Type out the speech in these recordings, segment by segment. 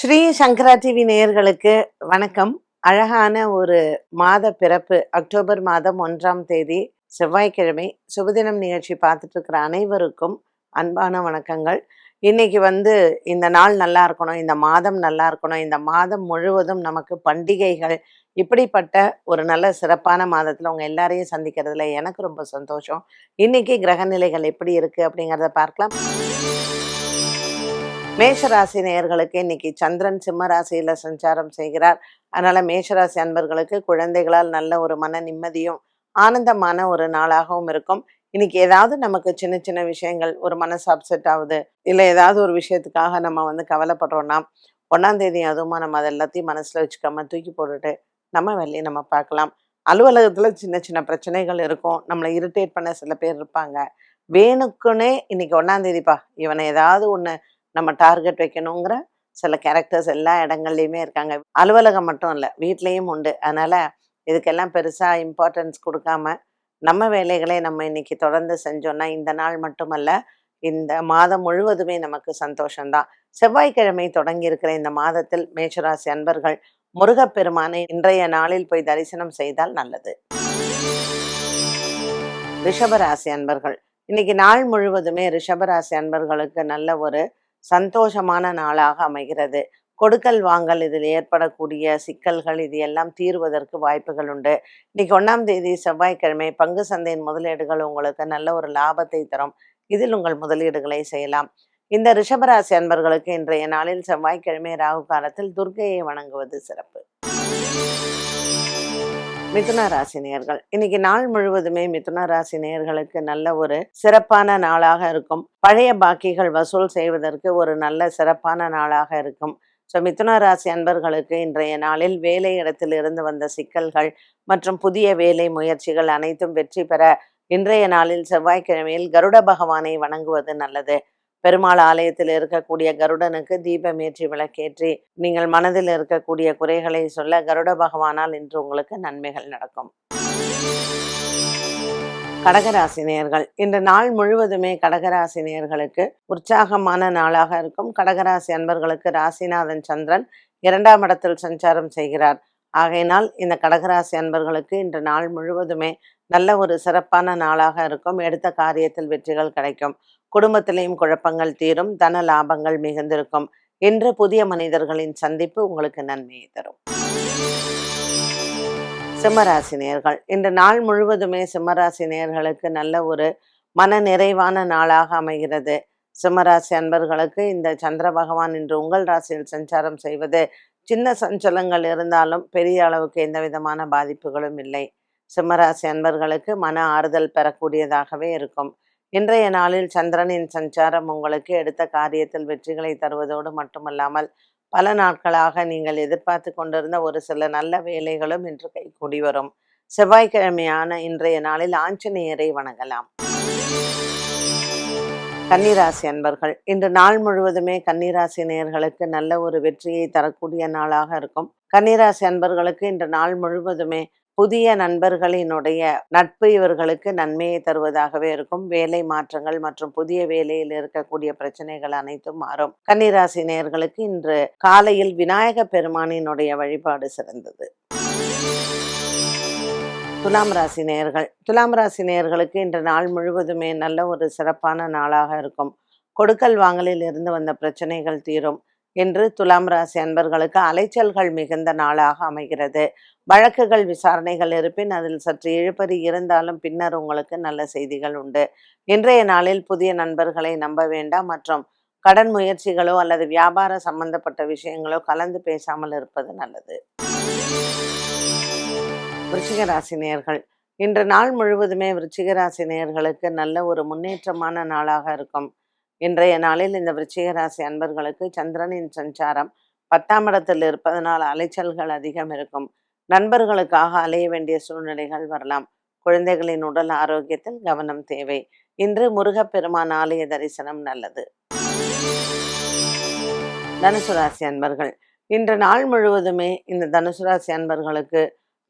ஸ்ரீ சங்கரா TV நேயர்களுக்கு வணக்கம். அழகான ஒரு மாத பிறப்பு அக்டோபர் மாதம் ஒன்றாம் தேதி செவ்வாய்க்கிழமை சுபதினம் நிகழ்ச்சி பார்த்துட்டு இருக்கிற அனைவருக்கும் அன்பான வணக்கங்கள். இன்னைக்கு வந்து இந்த நாள் நல்லா இருக்கணும் இந்த மாதம் நல்லா இருக்கணும் இந்த மாதம் முழுவதும் நமக்கு பண்டிகைகள் இப்படிப்பட்ட ஒரு நல்ல சிறப்பான மாதத்தில் உங்கள் எல்லாரையும் சந்திக்கிறதுல எனக்கு ரொம்ப சந்தோஷம். இன்னைக்கு கிரகநிலைகள் எப்படி இருக்குது அப்படிங்கிறத பார்க்கலாம். மேஷராசி நேயர்களுக்கு இன்னைக்கு சந்திரன் சிம்மராசியில சஞ்சாரம் செய்கிறார். அதனால மேஷராசி அன்பர்களுக்கு குழந்தைகளால் நல்ல ஒரு மன நிம்மதியும் ஆனந்தமான ஒரு நாளாகவும் இருக்கும். இன்னைக்கு ஏதாவது நமக்கு சின்ன சின்ன விஷயங்கள் ஒரு மனசு அப்செட் ஆகுது இல்லை ஏதாவது ஒரு விஷயத்துக்காக நம்ம வந்து கவலைப்படுறோம்னா ஒன்றாம் தேதி அதுவுமா நம்ம அதை எல்லாத்தையும் மனசுல வச்சுக்காம தூக்கி போட்டுட்டு நம்ம வேலையை நம்ம பார்க்கலாம். அலுவலகத்தில் சின்ன சின்ன பிரச்சனைகள் இருக்கும். நம்மளை இரிட்டேட் பண்ண சில பேர் இருப்பாங்க. வேணுக்குன்னே இன்னைக்கு ஒன்றாம் தேதிப்பா இவனை ஏதாவது ஒன்று நம்ம டார்கெட் வைக்கணுங்கிற சில கேரக்டர்ஸ் எல்லா இடங்கள்லையுமே இருக்காங்க. அலுவலகம் மட்டும் இல்லை வீட்லேயும் உண்டு. அதனால் இதுக்கெல்லாம் பெருசாக இம்பார்ட்டன்ஸ் கொடுக்காம நம்ம வேலைகளை நம்ம இன்னைக்கு தொடர்ந்து செஞ்சோம்னா இந்த நாள் மட்டுமல்ல இந்த மாதம் முழுவதுமே நமக்கு சந்தோஷம்தான். செவ்வாய்க்கிழமை தொடங்கி இருக்கிற இந்த மாதத்தில் மேஷராசி அன்பர்கள் முருகப்பெருமானை இன்றைய நாளில் போய் தரிசனம் செய்தால் நல்லது. ரிஷபராசி அன்பர்கள் இன்னைக்கு நாள் முழுவதுமே ரிஷபராசி அன்பர்களுக்கு நல்ல ஒரு சந்தோஷமான நாளாக அமைகிறது. கொடுக்கல் வாங்கல் இதில் ஏற்படக்கூடிய சிக்கல்கள் இது எல்லாம் தீர்வதற்கு வாய்ப்புகள் உண்டு. இன்னைக்கு ஒன்றாம் தேதி செவ்வாய்க்கிழமை பங்கு சந்தையின் முதலீடுகள் உங்களுக்கு நல்ல ஒரு லாபத்தை தரும். இதில் உங்கள் முதலீடுகளை செய்யலாம். இந்த ரிஷபராசி அன்பர்களுக்கு இன்றைய நாளில் செவ்வாய்க்கிழமை ராகு காலத்தில் துர்க்கையை வணங்குவது சிறப்பு. மிதுன ராசி நேயர்கள் இன்னைக்கு நாள் முழுவதுமே மிதுன ராசி நேயர்களுக்கு நல்ல ஒரு சிறப்பான நாளாக இருக்கும். பழைய பாக்கிகள் வசூல் செய்வதற்கு ஒரு நல்ல சிறப்பான நாளாக இருக்கும். ஸோ மிதுன ராசி அன்பர்களுக்கு இன்றைய நாளில் வேலை இடத்தில் இருந்து வந்த சிக்கல்கள் மற்றும் புதிய வேலை முயற்சிகள் அனைத்தும் வெற்றி பெற இன்றைய நாளில் செவ்வாய்க்கிழமையில் கருட பகவானை வணங்குவது நல்லது. பெருமாள் ஆலயத்தில் இருக்கக்கூடிய கருடனுக்கு தீபமேற்றி விளக்கேற்றி நீங்கள் மனதில் இருக்கக்கூடிய குறைகளை சொல்ல கருட பகவானால் இன்று உங்களுக்கு நன்மைகள் நடக்கும். கடகராசி நேர்கள் இந்த நாள் முழுவதுமே கடகராசி நேர்களுக்கு உற்சாகமான நாளாக இருக்கும். கடகராசி அன்பர்களுக்கு ராசிநாதன் சந்திரன் இரண்டாம் இடத்தில் சஞ்சாரம் செய்கிறார். ஆகையினால் இந்த கடகராசி அன்பர்களுக்கு இன்று நாள் முழுவதுமே நல்ல ஒரு சிறப்பான நாளாக இருக்கும். எடுத்த காரியத்தில் வெற்றிகள் கிடைக்கும். குடும்பத்திலையும் குழப்பங்கள் தீரும். தன லாபங்கள் மிகுந்திருக்கும். இன்று புதிய மனிதர்களின் சந்திப்பு உங்களுக்கு நன்மையை தரும். சிம்மராசி நேர்கள். இன்று நாள் முழுவதுமே சிம்மராசி நேர்களுக்கு நல்ல ஒரு மன நிறைவான நாளாக அமைகிறது. சிம்மராசி அன்பர்களுக்கு இந்த சந்திர பகவான் இன்று உங்கள் ராசியில் சஞ்சாரம் செய்வது சின்ன சஞ்சலங்கள் இருந்தாலும் பெரிய அளவுக்கு எந்த விதமான பாதிப்புகளும் இல்லை. சிம்மராசி அன்பர்களுக்கு மன ஆறுதல் பெறக்கூடியதாகவே இருக்கும். இன்றைய நாளில் சந்திரனின் சஞ்சாரம் உங்களுக்கு எடுத்த காரியத்தில் வெற்றிகளை தருவதோடு மட்டுமல்லாமல் பல நாட்களாக நீங்கள் எதிர்பார்த்து கொண்டிருந்த ஒரு சில நல்ல வேலைகளும் இன்று கைகூடி வரும். செவ்வாய்க்கிழமையான இன்றைய நாளில் ஆஞ்சநேயரை வணங்கலாம். கன்னிராசி அன்பர்கள் இன்று நாள் முழுவதுமே கன்னிராசி நேயர்களுக்கு நல்ல ஒரு வெற்றியை தரக்கூடிய நாளாக இருக்கும். கன்னிராசி அன்பர்களுக்கு இன்று நாள் முழுவதுமே புதிய நண்பர்களினுடைய நட்பு இவர்களுக்கு நன்மையை தருவதாகவே இருக்கும். வேலை மாற்றங்கள் மற்றும் புதிய வேலையில் இருக்கக்கூடிய பிரச்சனைகள் அனைத்தும் மாறும். கன்னிராசி நேயர்களுக்கு இன்று காலையில் விநாயக பெருமானினுடைய வழிபாடு சிறந்தது. துலாம் ராசி நேயர்கள் துலாம் ராசி நேயர்களுக்கு இன்று நாள் முழுவதுமே நல்ல ஒரு சிறப்பான நாளாக இருக்கும். கொடுக்கல் வாங்கலில் இருந்து வந்த பிரச்சனைகள் தீரும். என்று துலாம் ராசி அன்பர்களுக்கு அலைச்சல்கள் மிகுந்த நாளாக அமைகிறது. வழக்குகள் விசாரணைகள் இருப்பின் அதில் சற்று இழுபறி இருந்தாலும் பின்னர் உங்களுக்கு நல்ல செய்திகள் உண்டு. இன்றைய நாளில் புதிய நண்பர்களை நம்ப வேண்டாம் மற்றும் கடன் முயற்சிகளோ அல்லது வியாபார சம்பந்தப்பட்ட விஷயங்களோ கலந்து பேசாமல் இருப்பது நல்லது. விருச்சிக ராசி இன்று நாள் முழுவதுமே விருச்சிக ராசி நல்ல ஒரு முன்னேற்றமான நாளாக இருக்கும். இன்றைய நாளில் இந்த விருச்சிக ராசி அன்பர்களுக்கு சந்திரனின் சஞ்சாரம் பத்தாம் இடத்தில் இருப்பதனால் அலைச்சல்கள் அதிகம் இருக்கும். நண்பர்களுக்காக அலைய வேண்டிய சூழ்நிலைகள் வரலாம். குழந்தைகளின் உடல் ஆரோக்கியத்தில் கவனம் தேவை. இன்று முருகப்பெருமான் ஆலய தரிசனம் நல்லது. தனுசு ராசி அன்பர்கள் இன்று நாள் முழுவதுமே இந்த தனுசு ராசி அன்பர்களுக்கு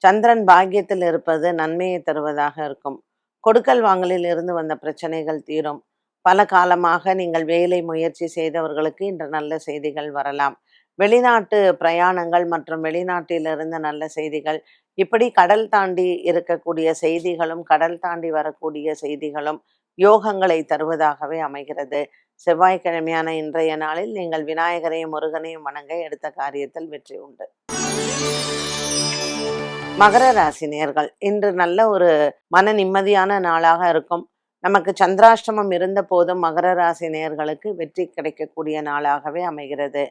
சந்திரன் பாக்கியத்தில் இருப்பது நன்மையை தருவதாக இருக்கும். கொடுக்கல் வாங்கலில் இருந்து வந்த பிரச்சனைகள் தீரும். பல காலமாக நீங்கள் வேலை முயற்சி செய்தவர்களுக்கு இன்று நல்ல செய்திகள் வரலாம். வெளிநாட்டு பிரயாணங்கள் மற்றும் வெளிநாட்டிலிருந்து நல்ல செய்திகள். இப்படி கடல் தாண்டி இருக்கக்கூடிய செய்திகளும் கடல் தாண்டி வரக்கூடிய செய்திகளும் யோகங்களை தருவதாகவே அமைகிறது. செவ்வாய்க்கிழமையான இன்றைய நாளில் நீங்கள் விநாயகரையும் முருகனையும் வணங்க எடுத்த காரியத்தில் வெற்றி உண்டு. மகர ராசி நேர்கள் இன்று நல்ல ஒரு மன நிம்மதியான நாளாக இருக்கும். நமக்கு சந்திராஷ்டமம் இருந்த போதும் மகர ராசி நேர்களுக்கு வெற்றி கிடைக்கக்கூடிய நாளாகவே அமைகிறது.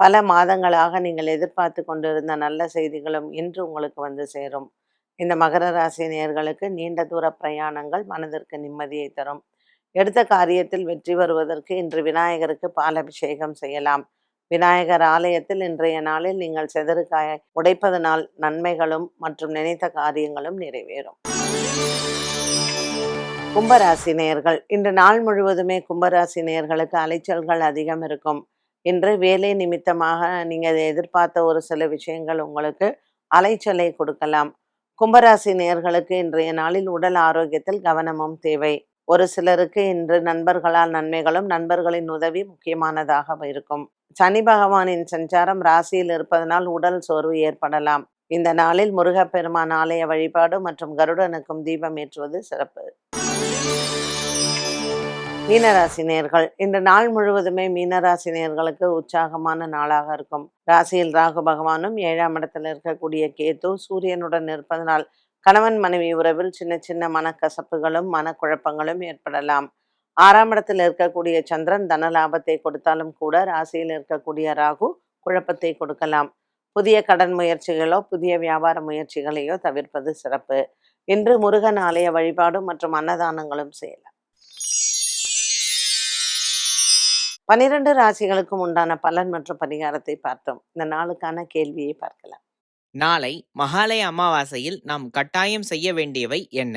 பல மாதங்களாக நீங்கள் எதிர்பார்த்து கொண்டிருந்த நல்ல செய்திகளும் இன்று உங்களுக்கு வந்து சேரும். இந்த மகர ராசி நேர்களுக்கு நீண்ட தூர பிரயாணங்கள் மனதிற்கு நிம்மதியை தரும். எடுத்த காரியத்தில் வெற்றி வருவதற்கு இன்று விநாயகருக்கு பாலபிஷேகம் செய்யலாம். விநாயகர் ஆலயத்தில் இன்றைய நாளில் நீங்கள் செதறுக்காயை உடைப்பதனால் நன்மைகளும் மற்றும் நினைத்த காரியங்களும் நிறைவேறும். கும்பராசி நேயர்கள் இன்று நாள் முழுவதுமே கும்பராசி நேயர்களுக்கு அலைச்சல்கள் அதிகம் இருக்கும். இன்று வேலை நிமித்தமாக நீங்கள் எதிர்பார்த்த ஒரு சில விஷயங்கள் உங்களுக்கு அலைச்சலை கொடுக்கலாம். கும்பராசி நேயர்களுக்கு இன்றைய நாளில் உடல் ஆரோக்கியத்தில் கவனமும் தேவை. ஒரு சிலருக்கு இன்று நண்பர்களால் நன்மைகளும் நண்பர்களின் உதவி முக்கியமானதாக இருக்கும். சனி பகவானின் சஞ்சாரம் ராசியில் இருப்பதனால் உடல் சோர்வு ஏற்படலாம். இந்த நாளில் முருகப்பெருமான் ஆலய வழிபாடு மற்றும் கருடனுக்கும் தீபம் ஏற்றுவது சிறப்பு. மீனராசி நேர்கள் நாள் முழுவதுமே மீனராசி நேர்களுக்கு உற்சாகமான நாளாக இருக்கும். ராசியில் ராகு பகவானும் ஏழாம் இடத்தில் இருக்கக்கூடிய கேத்து சூரியனுடன் இருப்பதனால் கணவன் மனைவி உறவில் சின்ன சின்ன மனக்கசப்புகளும் மனக்குழப்பங்களும் ஏற்படலாம். ஆறாம் இடத்தில் இருக்கக்கூடிய சந்திரன் தன லாபத்தை கொடுத்தாலும் கூட ராசியில் இருக்கக்கூடிய ராகு குழப்பத்தை கொடுக்கலாம். புதிய கடன் முயற்சிகளோ புதிய வியாபார முயற்சிகளையோ தவிர்ப்பது சிறப்பு. இன்று முருகன் ஆலய வழிபாடும் மற்றும் அன்னதானங்களும் செய்யலாம். பனிரெண்டு ராசிகளுக்கும் உண்டான பலன் மற்றும் பரிகாரத்தை பார்த்தோம். இந்த நாளுக்கான கேள்வியை பார்க்கலாம். நாளை மகாலய அமாவாசையில் நாம் கட்டாயம் செய்ய வேண்டியவை என்ன?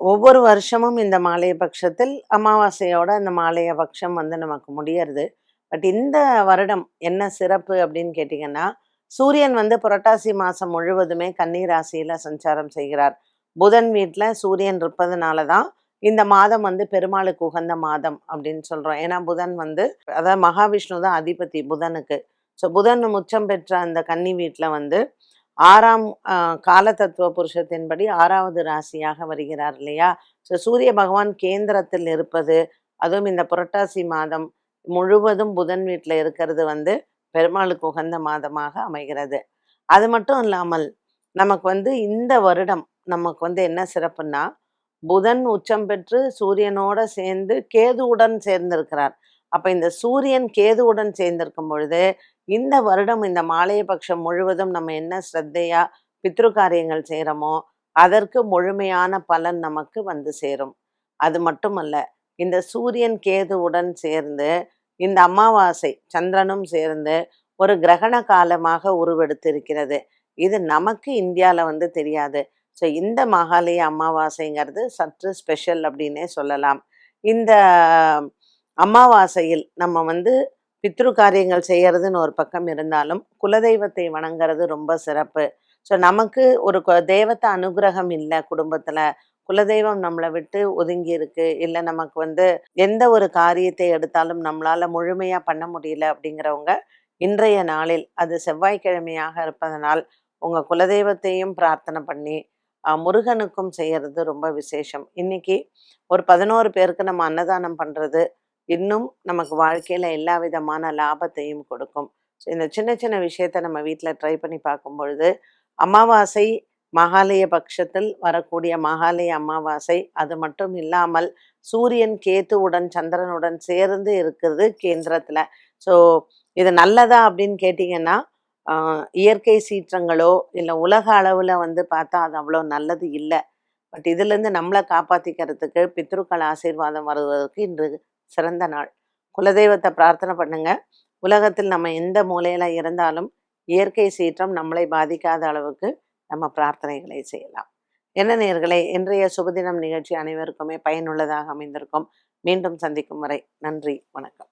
ஒவ்வொரு வருஷமும் இந்த மாலைய பட்சத்தில் அமாவாசையோட இந்த மாலைய பட்சம் வந்து நமக்கு முடியறது. பட் இந்த வருடம் என்ன சிறப்பு அப்படின்னு கேட்டிங்கன்னா சூரியன் வந்து புரட்டாசி மாதம் முழுவதுமே கன்னி ராசியில சஞ்சாரம் செய்கிறார். புதன் வீட்டில் சூரியன் இருப்பதுனால தான் இந்த மாதம் வந்து பெருமாளுக்கு உகந்த மாதம் அப்படின்னு சொல்கிறோம் ஏன்னா புதன் வந்து அதாவது மகாவிஷ்ணு தான் அதிபதி புதனுக்கு. ஸோ புதன் உச்சம் பெற்ற அந்த கன்னி வீட்டில் வந்து ஆறாம் கால தத்துவ புருஷத்தின்படி ஆறாவது ராசியாக வருகிறார் இல்லையா? ஸோ சூரிய பகவான் கேந்திரத்தில் இருப்பது அதுவும் இந்த புரட்டாசி மாதம் முழுவதும் புதன் வீட்டில் இருக்கிறது வந்து பெருமாளுக்கு உகந்த மாதமாக அமைகிறது. அது மட்டும் இல்லாமல் நமக்கு வந்து இந்த வருடம் நமக்கு வந்து என்ன சிறப்புன்னா புதன் உச்சம் பெற்று சூரியனோட சேர்ந்து கேதுவுடன் சேர்ந்திருக்கிறார். அப்போ இந்த சூரியன் கேதுவுடன் சேர்ந்திருக்கும் பொழுது இந்த வருடம் இந்த மாலைய பட்சம் முழுவதும் நம்ம என்ன ஸ்ரத்தையா பித்ரு காரியங்கள் செய்கிறோமோ அதற்கு முழுமையான பலன் நமக்கு வந்து சேரும். அது மட்டுமல்ல இந்த சூரியன் கேதுவுடன் சேர்ந்து இந்த அமாவாசை சந்திரனும் சேர்ந்து ஒரு கிரகண காலமாக உருவெடுத்திருக்கிறது. இது நமக்கு இந்தியாவில் வந்து தெரியாது. ஸோ இந்த மகாலய அமாவாசைங்கிறது சற்று ஸ்பெஷல் அப்படின்னே சொல்லலாம். இந்த அமாவாசையில் நம்ம வந்து பித்ரு காரியங்கள் செய்யறதுன்னு ஒரு பக்கம் இருந்தாலும் குலதெய்வத்தை வணங்குறது ரொம்ப சிறப்பு. ஸோ நமக்கு ஒரு தெய்வத்தை அனுகிரகம் இல்லை குடும்பத்தில். குலதெய்வம் நம்மளை விட்டு ஒதுங்கி இருக்கு. இல்லை நமக்கு வந்து எந்த ஒரு காரியத்தை எடுத்தாலும் நம்மளால் முழுமையாக பண்ண முடியல அப்படிங்கிறவங்க இன்றைய நாளில் அது செவ்வாய்க்கிழமையாக இருப்பதனால் உங்கள் குலதெய்வத்தையும் பிரார்த்தனை பண்ணி முருகனுக்கும் செய்கிறது ரொம்ப விசேஷம். இன்னைக்கு ஒரு பதினோரு பேருக்கு நம்ம அன்னதானம் பண்ணுறது இன்னும் நமக்கு வாழ்க்கையில் எல்லா விதமான லாபத்தையும் கொடுக்கும். ஸோ இந்த சின்ன சின்ன விஷயத்த நம்ம வீட்டில் ட்ரை பண்ணி பார்க்கும் பொழுது அமாவாசை மகாலய பட்சத்தில் வரக்கூடிய மகாலய அமாவாசை அது மட்டும் இல்லாமல் சூரியன் கேத்துவுடன் சந்திரனுடன் சேர்ந்து இருக்கிறது கேந்திரத்தில். ஸோ இது நல்லதா அப்படின்னு கேட்டிங்கன்னா இயற்கை சீற்றங்களோ இல்லை உலக அளவில் வந்து பார்த்தா அது அவ்வளோ நல்லது இல்லை. பட் இதுலேருந்து நம்மளை காப்பாற்றிக்கிறதுக்கு பித்ருக்கள் ஆசீர்வாதம் வருவதற்கு இன்று சிறந்த நாள். குலதெய்வத்தை பிரார்த்தனை பண்ணுங்க. உலகத்தில் நம்ம எந்த மூலையில் இருந்தாலும் இயற்கை சீற்றம் நம்மளை பாதிக்காத அளவுக்கு நம்ம பிரார்த்தனைகளை செய்யலாம். என்ன நேர்களே இன்றைய சுபதினம் நிகழ்ச்சி அனைவருக்குமே பயனுள்ளதாக அமைந்திருக்கும். மீண்டும் சந்திக்கும் வரை நன்றி வணக்கம்.